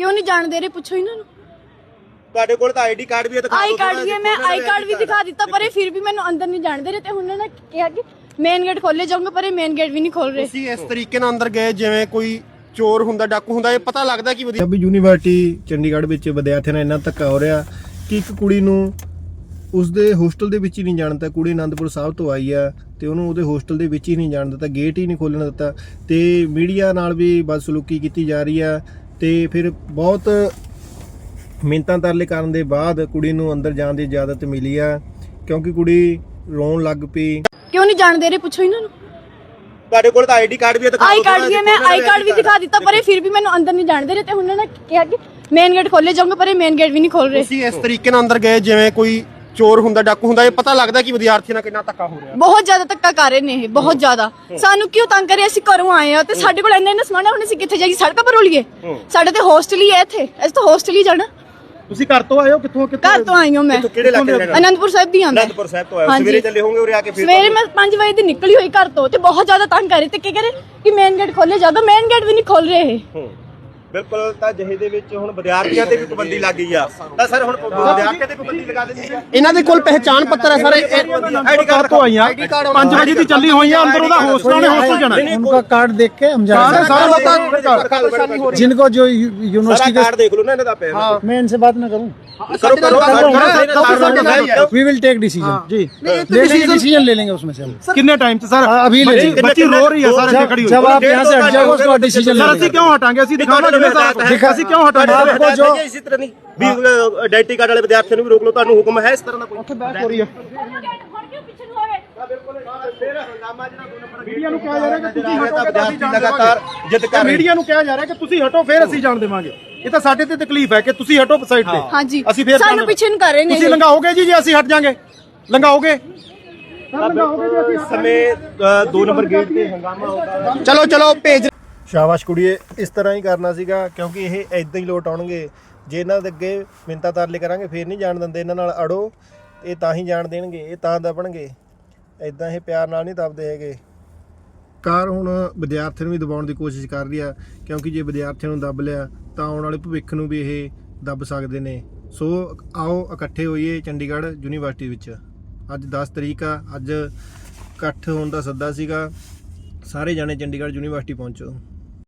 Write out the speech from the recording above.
ਕਿਉਂ ਨਹੀਂ ਜਾਣ ਦੇ ਰਹੇ? ਪੁੱਛੋ ਇਹਨਾਂ ਨੂੰ। ਤੁਹਾਡੇ ਕੋਲ ਤਾਂ ਆਈਡੀ ਕਾਰਡ ਵੀ ਹੈ ਦਿਖਾ ਆਈ ਕਾਰਡ ਵੀ ਹੈ, ਮੈਂ ਆਈ ਕਾਰਡ ਵੀ ਦਿਖਾ ਦਿੱਤਾ ਪਰ ਇਹ ਫਿਰ ਵੀ ਮੈਨੂੰ ਅੰਦਰ ਨਹੀਂ ਜਾਣ ਦੇ ਰਹੇ ਤੇ ਉਹਨਾਂ ਨੇ ਕਿਹਾ ਕਿ ਮੇਨ ਗੇਟ ਖੋਲੇ ਜਾਊਂਗਾ ਪਰ ਇਹ ਮੇਨ ਗੇਟ ਵੀ ਨਹੀਂ ਖੋਲ ਰਹੇ। ਤੁਸੀਂ ਇਸ ਤਰੀਕੇ ਨਾਲ ਅੰਦਰ ਗਏ ਜਿਵੇਂ ਕੋਈ ਚੋਰ ਹੁੰਦਾ ਡਾਕੂ ਹੁੰਦਾ ਇਹ ਪਤਾ ਲੱਗਦਾ ਕਿ ਵਧੀਆ। ਪੰਜਾਬੀ ਯੂਨੀਵਰਸਿਟੀ ਚੰਡੀਗੜ੍ਹ ਵਿੱਚ ਵਿਦਿਆਰਥੀਆਂ ਨਾਲ ਇੰਨਾ ਧੱਕਾ ਹੋ ਰਿਹਾ ਕਿ ਇੱਕ ਕੁੜੀ ਨੂੰ ਉਸਦੇ ਹੋਸਟਲ ਦੇ ਵਿੱਚ ਹੀ ਨਹੀਂ ਜਾਣ ਦਿੱਤਾ। ਕੁੜੀ ਆਨੰਦਪੁਰ ਸਾਹਿਬ ਤੋਂ ਆਈ ਆ ਤੇ ਉਹਨੂੰ ਉਹਦੇ ਹੋਸਟਲ ਦੇ ਵਿੱਚ ਹੀ ਨਹੀਂ ਜਾਣ ਦਿੱਤਾ ਗੇਟ ਹੀ ਨਹੀਂ ਖੋਲਣ ਦਿੱਤਾ। ਤੇ ਮੀਡੀਆ ਨਾਲ ਵੀ ਬਦਸਲੂਕੀ ਕੀਤੀ ਜਾ ਰਹੀ ਆ। ਤੇ ਫਿਰ ਬਹੁਤ ਮਿੰਤਾਂ ਤਰਲੇ ਕਰਨ ਦੇ ਬਾਅਦ ਕੁੜੀ ਨੂੰ ਅੰਦਰ ਜਾਣ ਦੀ ਇਜਾਜ਼ਤ ਮਿਲੀ ਆ ਕਿਉਂਕਿ ਕੁੜੀ ਰੋਣ ਲੱਗ ਪਈ। ਕਿਉਂ ਨਹੀਂ ਜਾਣ ਦੇ ਰਹੇ? ਪੁੱਛੋ ਇਹਨਾਂ ਨੂੰ। ਤੁਹਾਡੇ ਕੋਲ ਤਾਂ ਆਈਡੀ ਕਾਰਡ ਵੀ ਹੈ ਦਿਖਾ ਆਈ ਕਾਰਡ ਵੀ ਹੈ, ਮੈਂ ਆਈ ਕਾਰਡ ਵੀ ਦਿਖਾ ਦਿੱਤਾ ਪਰ ਇਹ ਫਿਰ ਵੀ ਮੈਨੂੰ ਅੰਦਰ ਨਹੀਂ ਜਾਣ ਦੇ ਰਹੇ ਤੇ ਉਹਨਾਂ ਨੇ ਕਿਹਾ ਕਿ ਮੇਨ ਗੇਟ ਖੋਲੇ ਜਾਊਂਗਾ ਪਰ ਇਹ ਮੇਨ ਗੇਟ ਵੀ ਨਹੀਂ ਖੋਲ ਰਹੇ। ਤੁਸੀਂ ਇਸ ਤਰੀਕੇ ਨਾਲ ਅੰਦਰ ਗਏ ਜਿਵੇਂ ਕੋਈ ਚੋਰ ਹੁੰਦਾ ਡਾਕੂ ਹੁੰਦਾ ਇਹ ਪਤਾ ਲੱਗਦਾ ਕਿ ਵਿਦਿਆਰਥੀਆਂ ਨਾਲ ਕਿੰਨਾ ਧੱਕਾ ਹੋ ਰਿਹਾ। ਬਹੁਤ ਜ਼ਿਆਦਾ ਧੱਕਾ ਕਰ ਰਹੇ ਨੇ ਇਹ ਬਹੁਤ ਜ਼ਿਆਦਾ। ਸਾਨੂੰ ਕਿਉਂ ਤੰਗ ਕਰੇ ਅਸੀਂ ਘਰੋਂ ਆਏ ਆ ਤੇ ਸਾਡੇ ਕੋਲ ਇੰਨਾ ਇੰਨਾ ਸਮਾਨ ਹੈ ਹੁਣ ਅਸੀਂ ਕਿੱਥੇ ਜਾਈਏ? ਸੜਕਾਂ ਪਰ ਰੋਲੀਏ। ਸਾਡੇ ਤੇ ਹੋਸਟਲ ਹੀ ਹੈ ਇੱਥੇ। ਅਸੀਂ ਤਾਂ ਹੋਸਟਲ ਹੀ ਜਾਣਾ। ਤੁਸੀਂ ਘਰ ਤੋਂ ਆਏ ਹੋ? ਕਿੱਥੋਂ ਕਿੱਥੋਂ ਘਰ ਤੋਂ ਆਈ ਹਾਂ ਮੈਂ। ਕਿਹੜੇ ਇਲਾਕੇ ਦੇ ਅਨੰਦਪੁਰ ਸਾਹਿਬ ਦੀ ਹਾਂ ਮੈਂ। ਅਨੰਦਪੁਰ ਸਾਹਿਬ ਤੋਂ ਆਏ ਹੋ। ਸਵੇਰੇ ਚੱਲੇ ਹੋਗੇ ਉਰੇ ਆ ਕੇ ਫਿਰ ਸਵੇਰੇ ਮੈਂ 5 ਵਜੇ ਦੀ ਨਿਕਲੀ ਹੋਈ ਘਰ ਤੋਂ ਤੇ ਬਹੁਤ ਜ਼ਿਆਦਾ ਤੰਗ ਕਰ ਰਹੇ। ਤੇ ਕੀ ਕਰੇ? ਕਿ ਮੇਨ ਗੇਟ ਖੋਲੇ ਜਾਗਾ ਮੇਨ ਗੇਟ ਵੀ ਨਹੀਂ ਖੋਲ ਰਹੇ ਇਹ। ਹੂੰ। ਬਿਲਕੁਲ ਤਾਂ ਜਿਹੇ ਦੇ ਵਿੱਚ ਹੁਣ ਵਿਦਿਆਰਥੀਆਂ ਤੇ ਵੀ ਪਾਬੰਦੀ ਲੱਗ ਗਈ ਆ ਤਾਂ ਸਰ ਹੁਣ ਵਿਦਿਆਰਥੀਆਂ ਤੇ ਪਾਬੰਦੀ ਲਗਾ ਦਿੱਤੀ ਹੈ ਇਹਨਾਂ ਦੇ ਕੋਲ ਪਹਿਚਾਣ ਪੱਤਰ ਹੈ ਸਰ ਆਈਡੀ ਕਾਰਡ ਤੋਂ ਆਈਆਂ 5 ਵਜੇ ਦੀ ਚੱਲੀ ਹੋਈ ਆ ਅੰਦਰ ਉਹਦਾ ਹੋਸਟਲ ਨੇ ਹੋਸਟਲ ਜਾਣਾ उनका कार्ड देख के हम जा रहे ਸਾਰਾ ਲੋਕਾਂ हैं जिनको जो यू- ਸਾਰਾ यूनिवर्सिटी ਕਾਰਡ ਦੇਖ ਲਓ ਨਾ ਇਹਨਾਂ ਦਾ ਪਿਆ का मैं इनसे बात ना करूं ਕਰੋ ਕਰੋ वी विल टेक डिसीजन जी ले लेंगे डिसीजन ले लेंगे उसमें से हम ਕਿੰਨੇ ਟਾਈਮ ਚ ਸਰ हाँ, अभी ले लेंगे ਬੱਚੀ ਰੋ ਰਹੀ ਹੈ ਸਾਰੇ जब ਖੜੀ ਹੋਈ जब आप यहाँ से हट जाओगे उसके बाद डिसीजन ले ਸਰ ਅਸੀਂ लेंगे ਕਿਉਂ ਹਟਾਂਗੇ ਅਸੀਂ ਦਿਖਾਵਾਂਗੇ ਨਾ ਸਰ ਦਿਖਾ- ਅਸੀਂ ਕਿਉਂ ਹਟਾਂਗੇ आपको जो ਇਸੇ ਤਰ੍ਹਾਂ ਨਹੀਂ ਵੀ ਆਈਡੈਂਟੀ ਕਾਰਡ ਵਾਲੇ ਵਿਦਿਆਰਥੀਆਂ ਨੂੰ ਵੀ ਰੋਕ ਲਓ ਤੁਹਾਨੂੰ ਹੁਕਮ ਹੈ ਇਸ ਤਰ੍ਹਾਂ ਦਾ ਕੋਈ ਹੋ ਰਹੀ ਹੈ ਮੀਡੀਆ ਨੂੰ ਕਿਹਾ ਜਾ ਰਿਹਾ ਕਿ ਤੁਸੀਂ ਹਟੋ ਕਿ ਅਸੀਂ ਜਾਣ ਲਗਾਤਾਰ ਜਿੱਦ ਕਰ ਰਹੇ ਮੀਡੀਆ ਨੂੰ ਕਿਹਾ ਜਾ ਰਿਹਾ ਕਿ ਤੁਸੀਂ ਹਟੋ ਫਿਰ ਅਸੀਂ ਜਾਣ ਦੇਵਾਂਗੇ ਇਹ ਤਾਂ ਸਾਡੇ ਤੇ ਤਕਲੀਫ ਹੈ ਕਿ ਤੁਸੀਂ ਹਟੋ ਸਾਈਡ ਤੇ। ਹਾਂਜੀ। ਅਸੀਂ ਫਿਰ ਸਾਨੂੰ ਪਿੱਛੇ ਨੂੰ ਕਰ ਰਹੇ ਨੇ ਤੁਸੀਂ ਇਹ। ਲੰਘਾਓਗੇ ਜੀ ਜੇ ਅਸੀਂ ਹਟ ਜਾਾਂਗੇ? ਲੰਘਾਓਗੇ? ਲੰਘਾਓਗੇ ਜੀ ਅਸੀਂ ਸਮੇਂ 2 ਨੰਬਰ ਗੇਟ ਤੇ ਹੰਗਾਮਾ ਹੋਗਾ ਚਲੋ ਚਲੋ ਭੇਜ ਸ਼ਾਬਾਸ਼ ਕੁੜੀਏ ਇਸ ਤਰ੍ਹਾਂ ਹੀ ਕਰਨਾ ਸੀਗਾ ਕਿਉਂਕਿ ਇਹ ਐਦਾਂ ਹੀ ਲੋਟ ਆਉਣਗੇ। ਜੇ ਇਹਨਾਂ ਦੇ ਅੱਗੇ ਮਿੰਤਾ ਤਰਲੇ ਕਰਾਂਗੇ ਫੇਰ ਨਹੀਂ ਜਾਣ ਦਿੰਦੇ। ਇਹਨਾਂ ਨਾਲ ਅੜੋ ਇਹ ਤਾਂ ਹੀ ਜਾਣ ਦੇਣਗੇ ਇਹ ਤਾਂ ਦਬਣਗੇ। ਐਦਾਂ ਇਹ ਪਿਆਰ ਨਾਲ ਨਹੀਂ ਦਬਦੇ ਹੈਗੇ। ਸਰਕਾਰ ਹੁਣ ਵਿਦਿਆਰਥੀਆਂ ਨੂੰ ਵੀ ਦਬਾਉਣ ਦੀ ਕੋਸ਼ਿਸ਼ ਕਰ ਰਹੀ ਆ, ਕਿਉਂਕਿ ਜੇ ਵਿਦਿਆਰਥੀਆਂ ਨੂੰ ਦੱਬ ਲਿਆ, ਤਾਂ ਆਉਣ ਵਾਲੇ ਭਵਿੱਖ ਨੂੰ ਵੀ ਇਹ ਦੱਬ ਸਕਦੇ ਨੇ। ਸੋ ਆਓ ਇਕੱਠੇ ਹੋਈਏ ਚੰਡੀਗੜ੍ਹ ਯੂਨੀਵਰਸਿਟੀ ਵਿੱਚ। ਅੱਜ 10 ਤਰੀਕ ਆ, ਅੱਜ ਇਕੱਠ ਹੋਣ ਦਾ ਸੱਦਾ ਸੀਗਾ। ਸਾਰੇ ਜਾਣੇ ਚੰਡੀਗੜ੍ਹ ਯੂਨੀਵਰਸਿਟੀ ਪਹੁੰਚੋ।